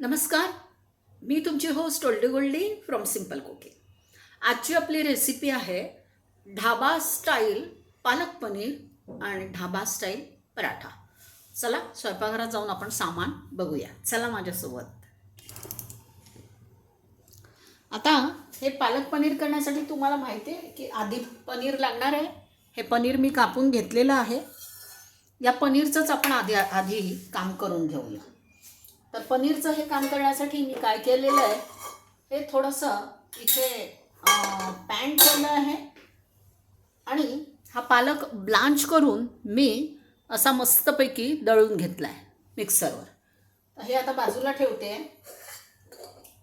नमस्कार. मी तुमची host oldie goldie from simple cooking आजची आपली रेसिपी आहे ढाबा स्टाईल पालक पनीर आणि ढाबा स्टाईल पराठा. चला स्वयंपाकघरात जाऊन आपण सामान बघूया. चला माझ्यासोबत. आता हे पालक पनीर करण्यासाठी तुम्हाला माहिती आहे की आधी पनीर लागणार आहे. हे पनीर मी कापून घेतलेलं आहे. या पनीरचंच आपण आधी आधी काम करून घेऊया. तर पनीरचं हे काम करण्यासाठी मी काय केलेलं आहे हे थोडंसं इथे पॅन ठेवलं आहे. आणि हा पालक ब्लांच करून मी असा मस्तपैकी दळून घेतला आहे मिक्सरवर. तर हे आता बाजूला ठेवते.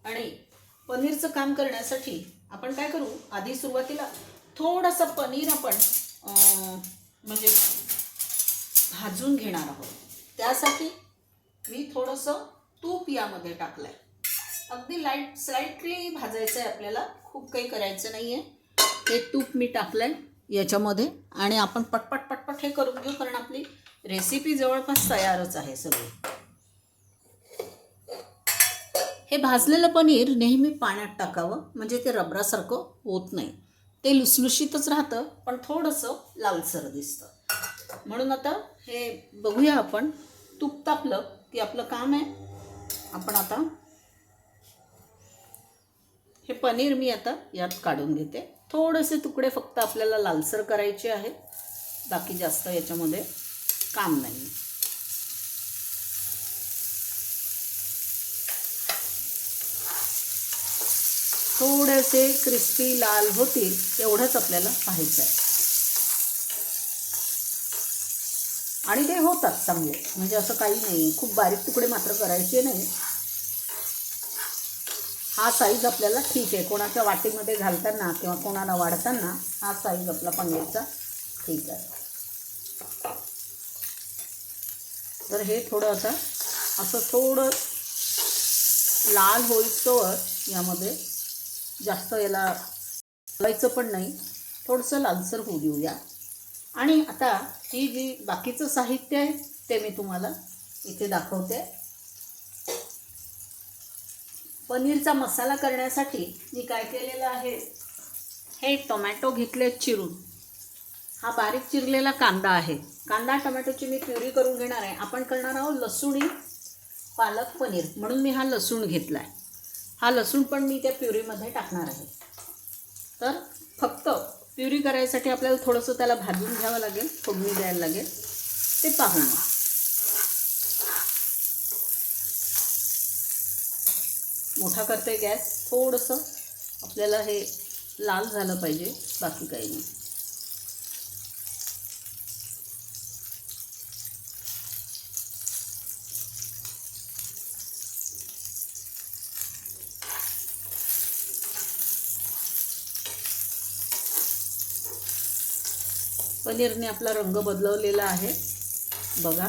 आणि पनीरचं काम करण्यासाठी आपण काय करू आधी सुरुवातीला थोडंसं पनीर आपण म्हणजे भाजून घेणार आहोत. त्यासाठी मी थोडंसं तूप यामध्ये टाकलं आहे अगदी लाइट स्लाईटली भाजायचं आहे आपल्याला. खूप काही करायचं नाही आहे हे तूप मी टाकलं आहे याच्यामध्ये. आणि आपण पटपट पटपट हे करून घेऊ कारण आपली रेसिपी जवळपास तयारच आहे सगळी. हे भाजलेलं पनीर नेहमी पाण्यात टाकावं. म्हणजे ते रबरासारखं होत नाही. ते लुसलुशीतच राहतं पण थोडंसं लालसर दिसतं. म्हणून आता हे बघूया आपण. तूप तापलं की आपलं काम आहे. आपण आता हे पनीर मी आता यात काढून घेते. थोडेसे तुकडे फक्त आपल्याला लालसर करायचे आहेत. बाकी जास्त याच्यामध्ये काम नाही. थोडेसे क्रिस्पी लाल होतील एवढंच आपल्याला पाहायचं आहे. आणि ते होतात चांगले. म्हणजे असं काही नाही. खूप बारीक तुकडे मात्र करायचे नाही. हा साईज आपल्याला ठीक आहे. कोणाच्या वाटीमध्ये घालताना किंवा कोणाला वाढताना हा साईज आपला पनीरचा ठीक आहे. तर हे थोडं आता असं थोडं लाल होईस्तोवर यामध्ये जास्त याला लावायचं पण नाही. थोडंसं लालसर होऊ देऊया. आणि आता ही जी बाकीचं साहित्य आहे ते मी तुम्हाला इथे दाखवते. पनीरचा मसाला करण्यासाठी मी काय केलेलं आहे हे टोमॅटो घेतले चिरून. हा बारीक चिरलेला कांदा आहे. कांदा टोमॅटोची मी प्युरी करून घेणार आहे. आपण करणार आहोत लसूणी पालक पनीर. म्हणून मी हा लसूण घेतला आहे हा लसूण पण मी त्या प्युरीमध्ये टाकणार आहे. तर फक्त प्युरी करायसाठी आपल्याला थोडंसं त्याला भाजून घ्यावं लागेल फोडणी द्यायला लागेल. ते पाहून मोठा करते गॅस थोडंसं आपल्याला हे लाल झालं पाहिजे बाकी काही नाही. पनीरने आपला रंग बदलवलेला आहे. बघा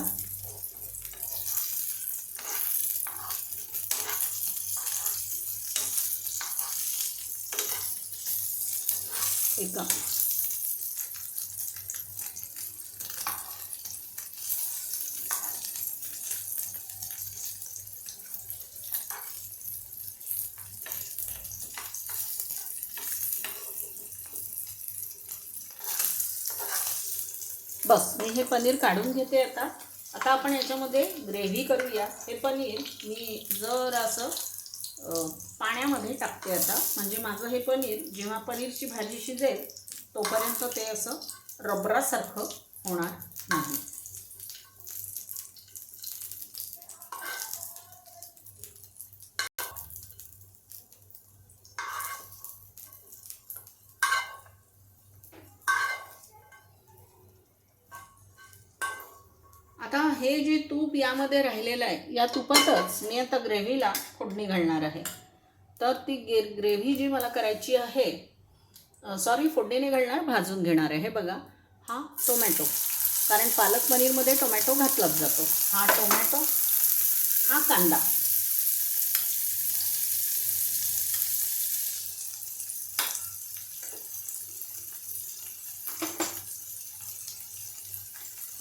एका बस मी हे पनीर काढून घेते आता. आता आपण याच्यामध्ये ग्रेव्ही करूया. हे पनीर मी जर असं पाण्यामध्ये टाकते आता. म्हणजे माझं हे पनीर जेव्हा पनीरची भाजी शिजेल तोपर्यंत ते असं रबरासारखं होणार नाही. यामध्ये राहिलेलं आहे. या तुपातच मी आता ग्रेव्हीला फोडणी घालणार आहे. तर ती गे ग्रेव्ही जी मला करायची आहे सॉरी फोडणीने घालणार भाजून घेणार आहे. हे बघा हा टोमॅटो. कारण पालक पनीरमध्ये टोमॅटो घातलाच जातो. हा टोमॅटो हा कांदा.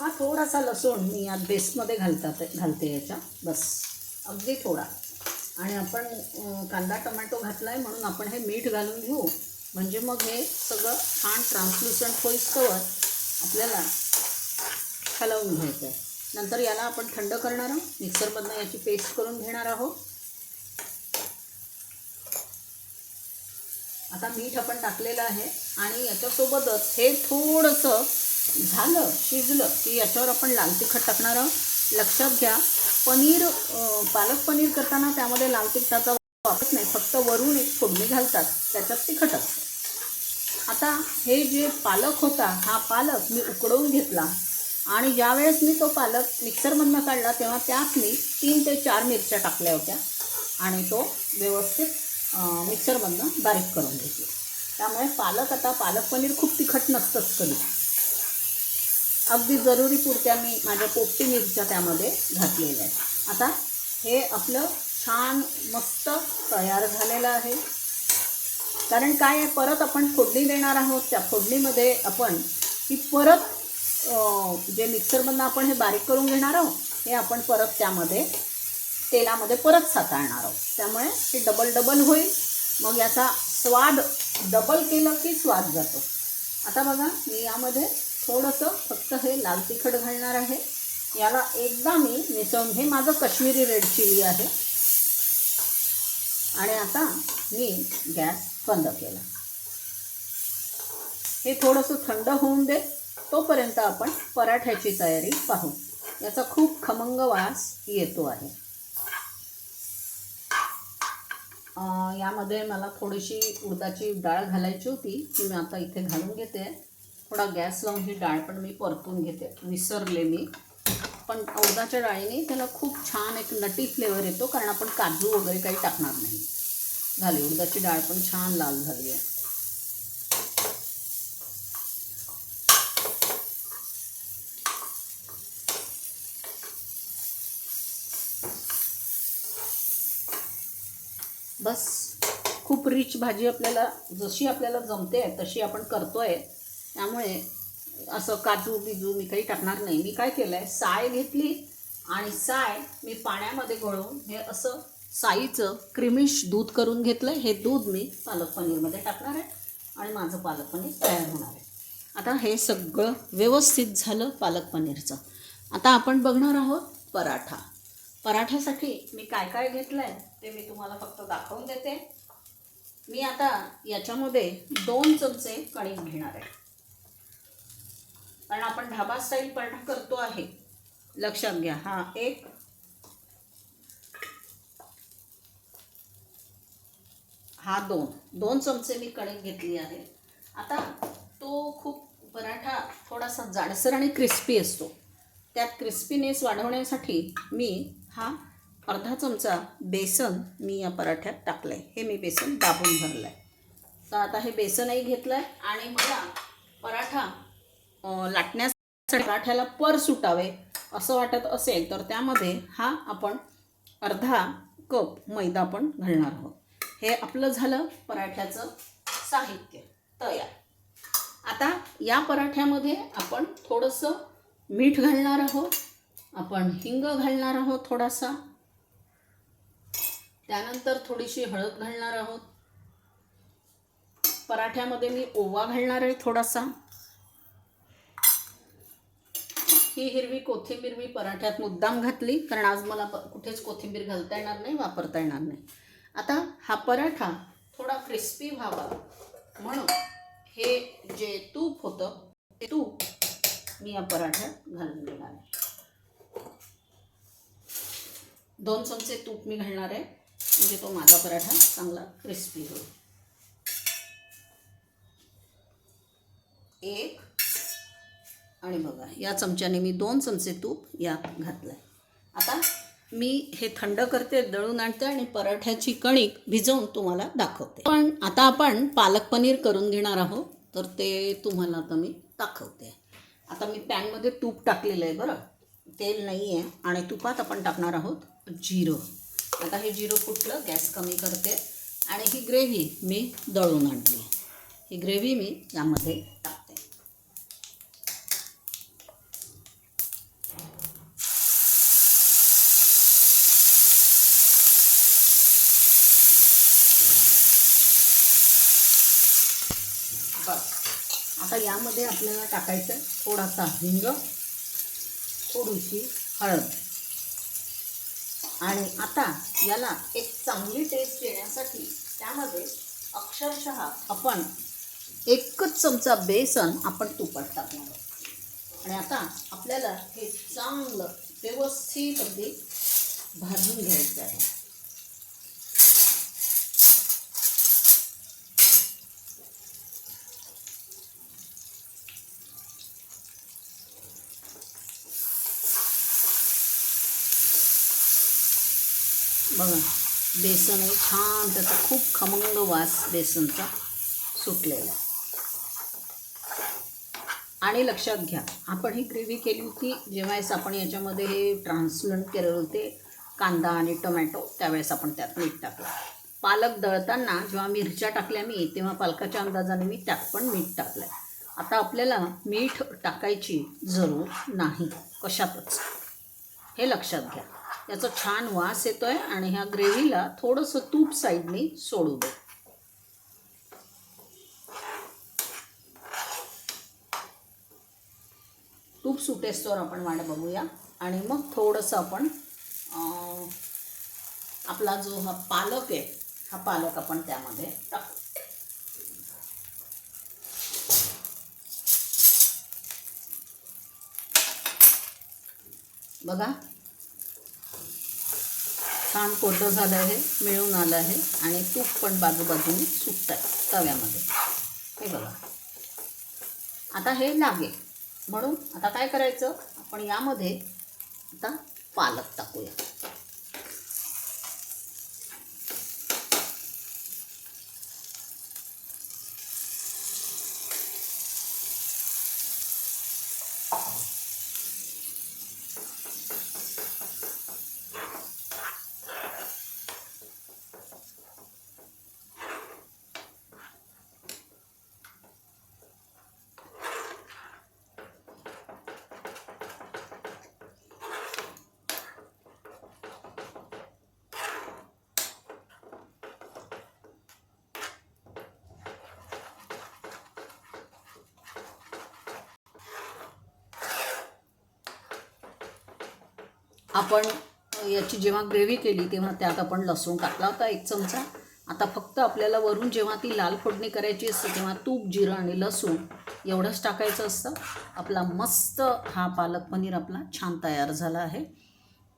हा थोडासा लसूण मी यात बेसमध्ये घालतात घालते याच्या. बस. अगदी थोडा. आणि आपण कांदा टोमॅटो घातला आहे म्हणून आपण हे मीठ घालून घेऊ. म्हणजे मग हे सगळं छान ट्रान्सल्युसंट होईस्तवर आपल्याला हलवून घ्यायचं आहे. नंतर याला आपण थंड करणार आहोत. मिक्सरमधनं याची पेस्ट करून घेणार आहोत. आता मीठ आपण टाकलेलं आहे आणि याच्यासोबतच हे थोडंसं झालं शिजलं की याच्यावर आपण लाल तिखट टाकणार आहोत. लक्षात घ्या पनीर पालक पनीर करताना त्यामध्ये लाल तिखटाचा वापर नाही फक्त वरून एक फोडणी घालतात त्याच्यात तिखट असतं. आता हे जे पालक होता हा पालक मी उकडवून घेतला. आणि ज्यावेळेस मी तो पालक मिक्सरमधनं काढला तेव्हा त्यात मी तीन ते चार मिरच्या टाकल्या होत्या. आणि तो व्यवस्थित मिक्सरमधनं बारीक करून घेतला. त्यामुळे पालक आता पालक पनीर खूप तिखट नसतंच कधी. अगदी जरुरी पुरत्या मी माझ्या पोपटी मिरच्या त्यामध्ये घातलेल्या आहेत. आता हे आपलं छान मस्त तयार झालेलं आहे. कारण काय आहे परत आपण फोडणी देणार आहोत त्या फोडणीमध्ये आपण की परत जे मिक्सरमधनं आपण हे बारीक करून घेणार आहोत हे आपण परत त्यामध्ये तेलामध्ये परत साताळणार आहोत. त्यामुळे हे डबल डबल होईल. मग याचा स्वाद डबल केलं की स्वाद जातो. आता बघा मी यामध्ये थोडंसं फक्त हे लाल तिखट घालणार आहे. याला एकदा मी मिसळून हे माझं कश्मीरी रेड चिली आहे. आणि आता मी गॅस बंद केला. हे थोडंसं थंड होऊन दे. तोपर्यंत आपण पराठ्याची तयारी पाहू. याचा खूप खमंग वास येतो आहे. यामध्ये मला थोडीशी उडदाची डाळ घालायची होती ती मी आता इथे घालून घेते. थोडा गॅस लावून ही डाळ पण मी परतून घेते. विसरले मी. पण उडदाच्या डाळीने त्याला खूप छान एक नटी फ्लेवर येतो कारण आपण काजू वगैरे काही टाकणार नाही. झाली उडदाची डाळ पण छान लाल झाली आहे. बस खूप रिच भाजी आपल्याला जशी आपल्याला जमते तशी आपण करतोय. त्यामुळे असं काजू बिजू मी काही टाकणार नाही. मी काय केलं आहे साय घेतली आणि साय मी पाण्यामध्ये गळून हे असं साईचं क्रिमिश दूध करून घेतलं हे दूध मी पालक पनीरमध्ये टाकणार आहे आणि माझं पालक पनीर तयार होणार आहे. आता हे सगळं व्यवस्थित झालं पालक पनीरचं. आता आपण बघणार आहोत पराठा. पराठ्यासाठी मी काय काय घेतलं आहे ते मी तुम्हाला फक्त दाखवून देते. मी आता याच्यामध्ये दोन चमचे कणिक घेणार आहे. कारण आपण ढाबा स्टाईल पराठा करतो आहे. लक्षात घ्या. हा एक. हा दोन. दोन चमचे मी कणिक घेतली आहे. आता तो खूप पराठा थोडासा जाडसर आणि क्रिस्पी असतो. त्यात क्रिस्पीनेस वाढवण्यासाठी मी हा अर्धा चमचा बेसन मी या पराठ्यात टाकलं आहे हे मी बेसन दाबून भरलं आहे तर आता हे बेसनही घेतलं आहे आणि मला पराठा लाटण्यासाठी पराठ्याला पर सुटावे असं वाटत असेल तर त्यामध्ये हा आपण अर्धा कप मैदा पण घालणार आहोत. हे आपलं झालं पराठ्याचं साहित्य. तयार आता या पराठ्यामध्ये आपण थोडंसं मीठ घालणार आहोत. आपण हिंग घालणार आहोत थोडासा. त्यानंतर थोडीशी हळद घालणार आहोत. पराठ्यामध्ये मी ओवा घालणार आहे थोडासा. ही हिरवी कोथिंबीर मी पराठ्यात मुद्दाम घातली कारण आज मला कुठेच कोथिंबीर घालता येणार नाही वापरता येणार नाही. आता हा पराठा थोडा क्रिस्पी व्हावा. म्हणून हे जे तूप होतं ते तूप मी या पराठ्यात घालून देणार आहे. दोन चमचे तूप मी घालणार आहे म्हणजे तो माझा पराठा चांगला क्रिस्पी होईल. एक आणि बघा या चमच्याने मी दोन चमचे तूप यात घातलं आहे आता मी हे थंड करते दळून आणते आणि पराठ्याची कणिक भिजवून तुम्हाला दाखवते. पण आता आपण पालक पनीर करून घेणार आहोत तर ते तुम्हाला आता मी दाखवते. आता मी पॅनमध्ये तूप टाकलेलं आहे बरं. तेल नाही आहे आणि तुपात आपण टाकणार आहोत जिरं. आता हे जिरं फुटलं गॅस कमी करते. आणि ही ग्रेव्ही मी दळून आणली. ही ग्रेव्ही मी यामध्ये टाकते बस आता यामध्ये आपल्याला टाकायचं थोडासा हिंग थोडीशी हळद. आणि आता याला एक चांगली टेस्ट येण्यासाठी त्यामध्ये अक्षरशः आपण एकच चमचा बेसन आपण तुपात टाकणार आहोत. आणि आता आपल्याला हे चांगलं व्यवस्थित अगदी भाजून घ्यायचं आहे. बघा बेसन आहे छान त्याचा खूप खमंग वास बेसनचा सुटलेला. आणि लक्षात घ्या आपण ही ग्रेव्ही केली होती जेव्हाच आपण याच्यामध्ये हे ट्रान्सलंट केलेले होते कांदा आणि टोमॅटो त्यावेळेस आपण त्यात मीठ टाकलं. पालक दळताना जेव्हा मिरच्या टाकल्या मी तेव्हा पालकाच्या अंदाजाने मी त्यात पण मीठ टाकलं आता आपल्याला मीठ टाकायची जरूर नाही कशातच. हे लक्षात घ्या. याचा छान वास येतो आहे आणि ह्या ग्रेव्हीला थोडंसं तूप साईडने सोडू दे. तूप सुटेस्तोवर आपण वाट बघूया. आणि मग थोडंसं आपण आपला जो हा पालक आहे हा पालक आपण त्यामध्ये टाकू. बघा छान कोरडं झालं आहे मिळून आलं आहे आणि तूप पण बाजूबाजूने सुटत आहे तव्यामध्ये. हे बघा. आता हे लागेल. म्हणून आता काय करायचं? आपण यामध्ये आता पालक टाकूया. आपण याची जेव्हा ग्रेव्ही केली तेव्हा त्यात आपण लसूण टाकला होता एक चमचा. आता फक्त आपल्याला वरून जेव्हा ती लाल फोडणी करायची असते तेव्हा तूप जिरं आणि लसूण एवढंच टाकायचं असतं. आपला मस्त हा पालक पनीर आपला छान तयार झाला आहे.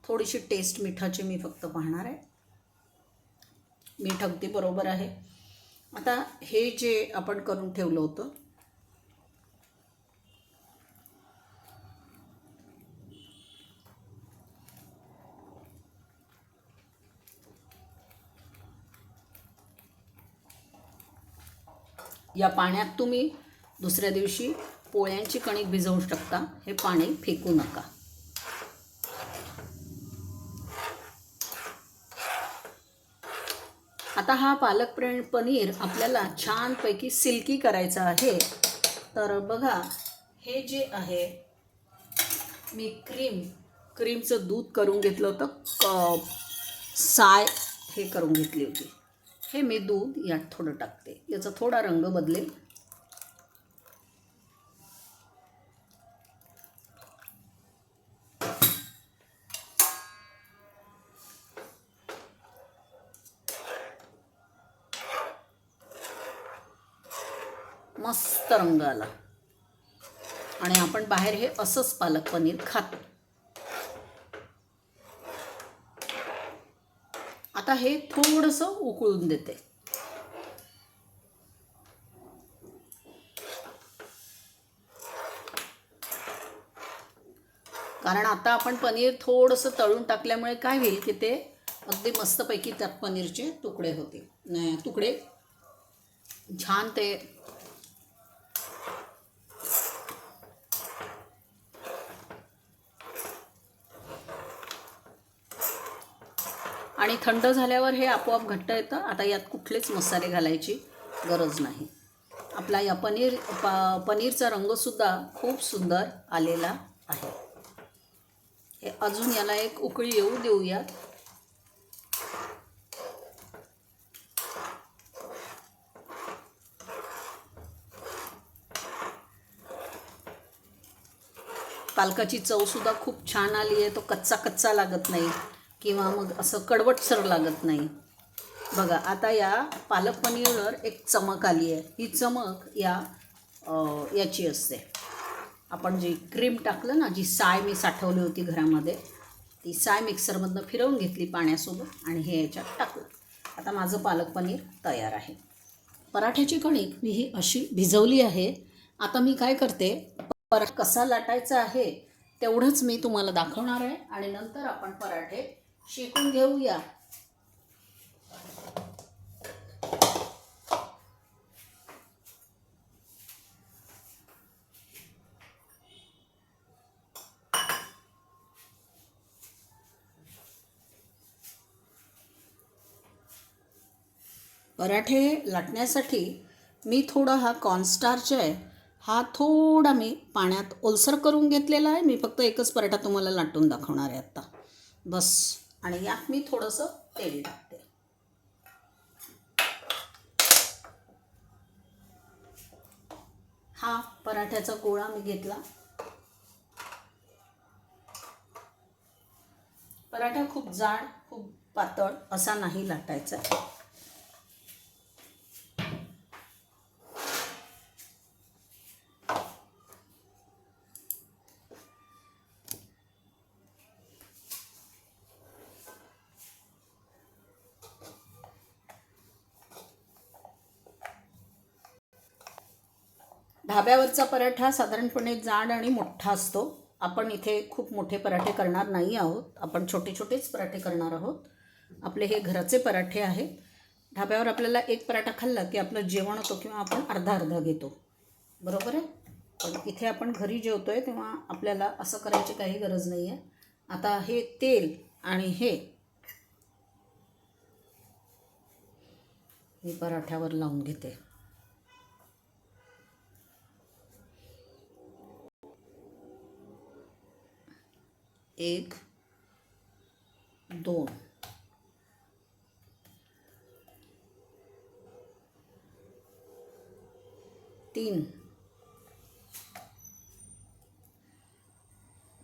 थोडीशी टेस्ट मिठाची मी फक्त पाहणार आहे. मीठ अगदी बरोबर आहे. आता हे जे आपण करून ठेवलं होतं या पाण्यात तुम्ही दुसऱ्या दिवशी पोळ्यांची कणिक भिजवू शकता. हे पाणी फेकू नका. आता हा पालक पनीर आपल्याला छानपैकी सिल्की करायचा आहे. तर बघा हे जे आहे मी क्रीम क्रीमचं दूध करून घेतलं होतं. क साय हे करून घेतली होती. हे मी दूध यात थोडं टाकते. याचा थोडा रंग बदलेल. मस्त रंग आला. आणि आपण बाहेर हे असंच पालक पनीर खातो आता हे थोडंसं उकळून देते. कारण आता आपण पनीर थोडंसं तळून टाकल्यामुळे काय होईल की ते अगदी मस्तपैकी त्यात पनीरचे तुकडे होतील. तुकडे छान ते आणि थंड झाल्यावर हे आपोआप घट्ट येतं. आता यात कुठलेच मसाले घालायची गरज नाही. आपला या पनीर पनीरचा रंगसुद्धा खूप सुंदर आलेला आहे. हे अजून याला एक उकळी येऊ देऊयात. पालकाची चवसुद्धा खूप छान आली आहे. तो कच्चा कच्चा लागत नाही. किंवा मग असं कडवटसर लागत नाही. बघा आता या पालक पनीरवर एक चमक आली आहे. ही चमक या याची असते. आपण जी क्रीम टाकलं ना जी साय मी साठवली होती घरामध्ये ती साय मिक्सरमधनं फिरवून घेतली पाण्यासोबत आणि हे याच्यात टाकलं. आता माझं पालक पनीर तयार आहे. पराठ्याची कणिक मी ही अशी भिजवली आहे. आता मी काय करते पराठ कसा लाटायचा आहे तेवढंच मी तुम्हाला दाखवणार आहे आणि नंतर आपण पराठे शेकून घेऊया. पराठे लाटण्यासाठी मी थोडा हा कॉर्नस्टार्च आहे हा थोडा मी पाण्यात ओलसर करून घेतलेला आहे. मी फक्त एकच पराठा तुम्हाला लाटून दाखवणार आहे आत्ता बस. आणि यात मी थोडंसं तेल टाकते. हा पराठ्याचा गोळा मी घेतला. पराठा खूप जाड खूप पातळ असा नाही लाटायचा. ढाब्यावरचा पराठा साधारणपणे जाड आणि मोठा असतो. आपण इथे खूप मोठे पराठे करणार नाही आहोत. आपण छोटे छोटेच पराठे करणार आहोत. आपले हे घराचे पराठे आहेत. ढाब्यावर आपल्याला एक पराठा खाल्ला की आपलं जेवण होतो किंवा आपण अर्धा अर्धा घेतो. बरोबर आहे? पण इथे आपण घरी जेवतो आहे तेव्हा आपल्याला असं करायची काही गरज नाही आहे. आता हे तेल आणि हे मी पराठ्यावर लावून घेते. एक दोन. तीन.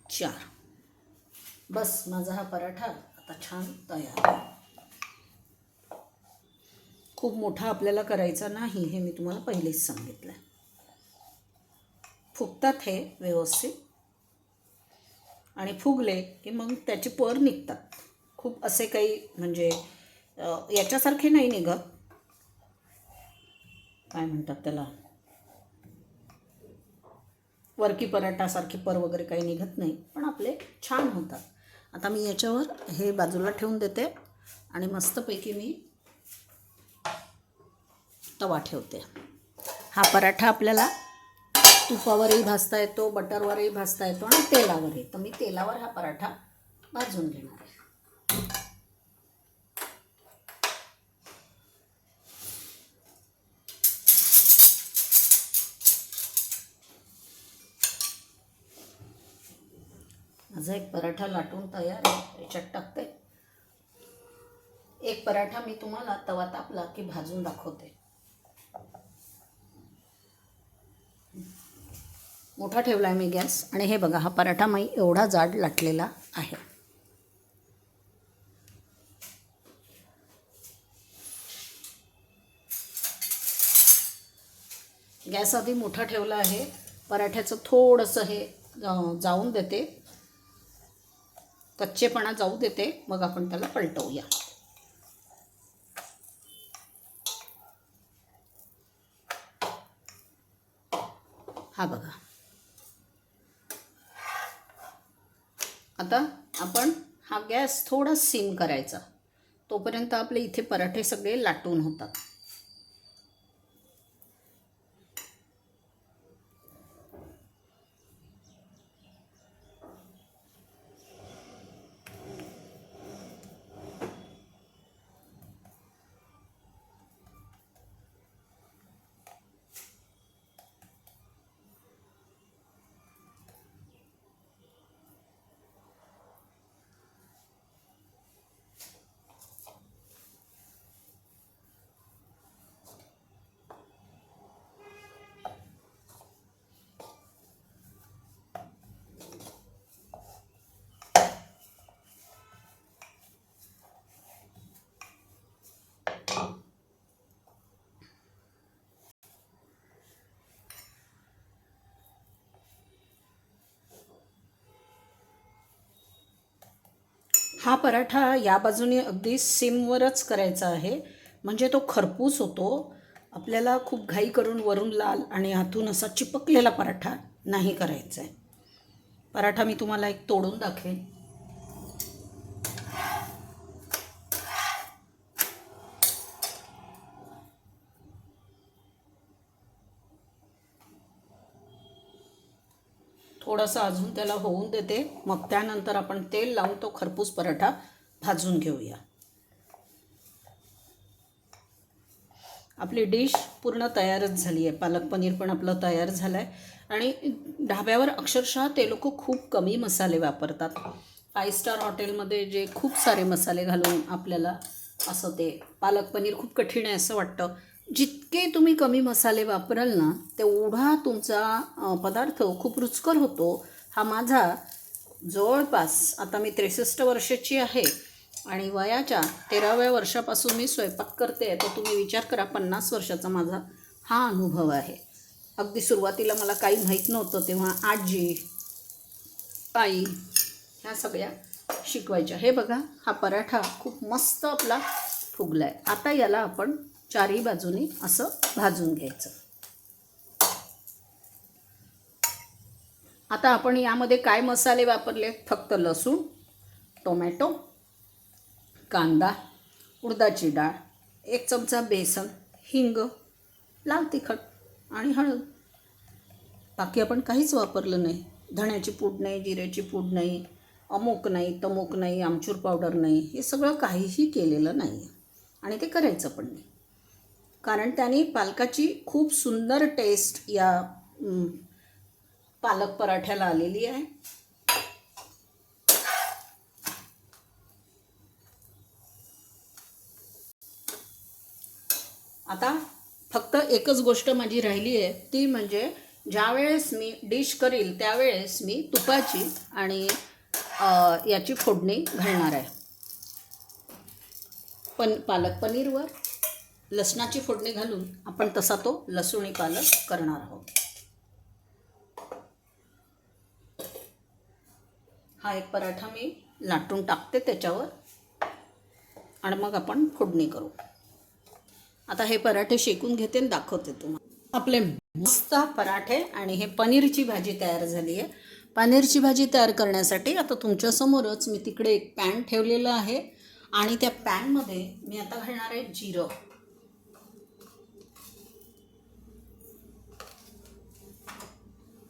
चार. बस माझा हा पराठा आता छान तयार आहे. खूप मोठा आपल्याला करायचा नाही हे मी तुम्हाला पहिलेच सांगितलं आहे फुकतात हे व्यवस्थित. आणि फुगले की मग त्याचे पर निघतात. खूप असे काही म्हणजे याच्यासारखे नाही निघत. काय म्हणतात त्याला? वरकी पराठासारखे पर वगैरे काही निघत नाही पण आपले छान होतात. आता मी याच्यावर हे बाजूला ठेवून देते आणि मस्तपैकी मी तवा ठेवते. हा पराठा आपल्याला तुपावरही भाजता येतो बटरवरही भाजता येतो आणि तेलावरही. तर मी तेलावर हा पराठा भाजून घेणार आहे. माझा एक पराठा लाटून तयार आहे. याच्यात टाकते. एक पराठा मी तुम्हाला तवा तापला की भाजून दाखवते. मोठा ठेवला आहे मी गॅस. आणि हे बघा हा पराठा मी एवढा जाड लाटलेला आहे. गॅस आधी मोठा ठेवला आहे. पराठ्याचं थोडंसं हे जाऊन देते. कच्चेपणा जाऊ देते. मग आपण त्याला पलटवूया. हा बघा. आता आपण हा गॅस थोडा सिम करायचा. तोपर्यंत आपले इथे पराठे सगळे लाटून होतात. हा पराठा या बाजूने अगदी सिमवरच करायचा आहे. म्हणजे तो खरपूस होतो. आपल्याला खूप घाई करून वरून लाल आणि आतून असा चिपकलेला पराठा नाही करायचा आहे पराठा मी तुम्हाला एक तोडून दाखवेन. थोडंसं अजून त्याला होऊन देते. मग त्यानंतर आपण तेल लावून तो खरपूस पराठा भाजून घेऊया. आपली डिश पूर्ण तयारच झाली आहे. पालक पनीर पण आपलं तयार झालं आहे आणि ढाब्यावर अक्षरशः ते लोक खूप कमी मसाले वापरतात. फाय स्टार हॉटेलमध्ये जे खूप सारे मसाले घालून आपल्याला असं ते पालक पनीर खूप कठीण आहे असं वाटतं. जितके तुम्ही कमी मसाले वापराल ना तेवढा तुमचा पदार्थ खूप रुचकर होतो. हा माझा जवळपास आता मी त्रेसष्ट वर्षाची आहे आणि वयाच्या तेराव्या वर्षापासून मी स्वयंपाक करते तर तुम्ही विचार करा पन्नास वर्षाचा माझा हा अनुभव आहे. अगदी सुरुवातीला मला काही माहीत नव्हतं तेव्हा आजी आई ह्या सगळ्या शिकवायच्या. हे बघा हा पराठा खूप मस्त आपला फुगला आहे आता याला आपण चारही बाजूनी असं भाजून घ्यायचं. आता आपण यामध्ये काय मसाले वापरले? फक्त लसूण टोमॅटो कांदा उडदाची डाळ एक चमचा बेसन हिंग लाल तिखट आणि हळद. बाकी आपण काहीच वापरलं नाही. धण्याची पूड नाही जिऱ्याची पूड नाही अमुक नाही तमुक नाही आमचूर पावडर नाही हे सगळं काहीही केलेलं नाही आहे आणि ते करायचं पण नाही. कारण त्याने पालकाची खूप सुंदर टेस्ट या पालक पराठ्याला आलेली आहे. आता फक्त एकच गोष्ट माझी राहिली आहे ती म्हणजे ज्यावेळेस मी डिश करील त्यावेळेस मी तुपाची आणि याची फोडणी घालणार आहे. पण पालक पनीरवर लसणाची फोडणी घालून आपण तसा तो लसूणी पालक करणार आहोत. हा एक पराठा मी लाटून टाकते त्याच्यावर. आणि मग आपण फोडणी करू. आता हे पराठे शेकून घेते आणि दाखवते तुम्हाला. आपले मस्त पराठे आणि हे पनीरची भाजी तयार झाली आहे. पनीरची भाजी तयार करण्यासाठी आता तुमच्यासमोरच मी तिकडे एक पॅन ठेवलेलं आहे. आणि त्या पॅनमध्ये मी आता घालणार आहे जिरं.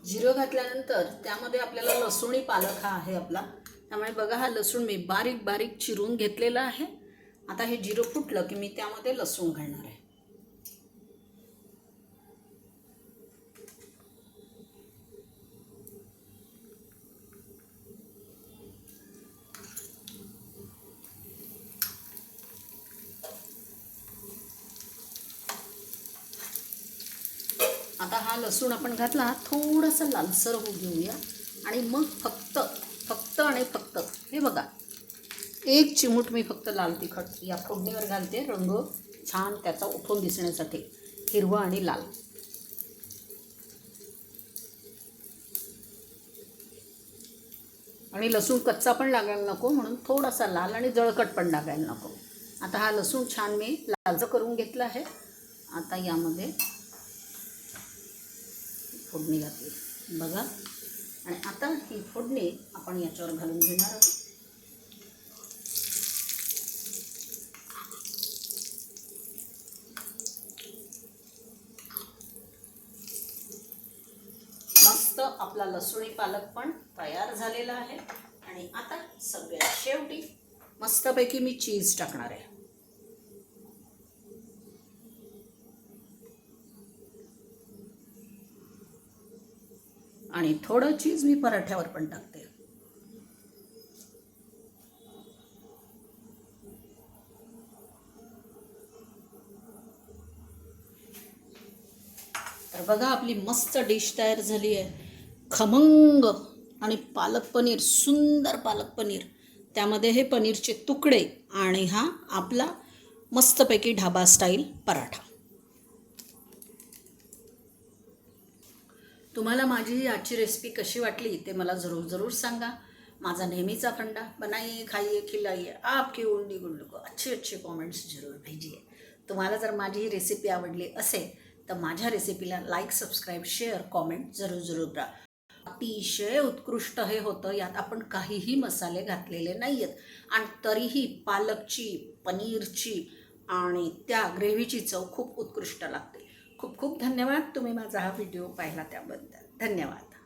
जिरं घातल्यानंतर त्यामध्ये आपल्याला लसूणी पालक हा आहे आपला. त्यामुळे बघा हा लसूण मी बारीक बारीक चिरून घेतलेला आहे. आता हे जिरं फुटलं की मी त्यामध्ये लसूण घालणार आहे आता हा लसूण आपण घातला थोडासा लालसर होऊ घेऊया. आणि मग फक्त फक्त आणि फक्त हे बघा. एक चिमूट मी फक्त लाल तिखट या फोडणीवर घालते. रंग छान त्याचा उठून दिसण्यासाठी हिरवा आणि लाल. आणि लसूण कच्चा पण लागायला नको म्हणून थोडासा लाल आणि जळकट पण लागायला नको. आता हा लसूण छान मी लालचं करून घेतला आहे. आता यामध्ये फोडणी घातली. बघा. आणि आता ही फोडणी आपण याच्यावर घालून घेणार आहोत. मस्त आपला लसूणी पालक पण तयार झालेला आहे. आणि आता सगळ्यात शेवटी मस्तपैकी मी चीज टाकणार आहे. आणि थोडं चीज मी पराठ्यावर पण टाकते. तर बघा आपली मस्त डिश तयार झाली आहे. खमंग आणि पालक पनीर सुंदर पालक पनीर. त्यामध्ये हे पनीरचे तुकडे आणि हा आपला मस्तपैकी ढाबा स्टाईल पराठा. तुम्हाला माझी आजची रेसिपी कशी वाटली ते मला जरूर जरूर सांगा. माझा नेहमीचा फंडा बनाइए खाइए खिलाइए आपकी उंडी गुंडू को अच्छे अच्छे कॉमेंट्स जरूर भेजिए. तुम्हाला जर माझी ही रेसिपी आवडली असेल तर माझ्या रेसिपीला लाईक सबस्क्राईब शेअर कॉमेंट जरूर जरूर करा. अतिशय उत्कृष्ट हे होतं यात आपण काहीही मसाले घातलेले नाही आहेत आणि तरीही पालकची पनीरची आणि त्या ग्रेव्हीची चव खूप उत्कृष्ट लागते. खूप खूप धन्यवाद तुम्ही माझा हा व्हिडिओ पाहिला त्याबद्दल. धन्यवाद.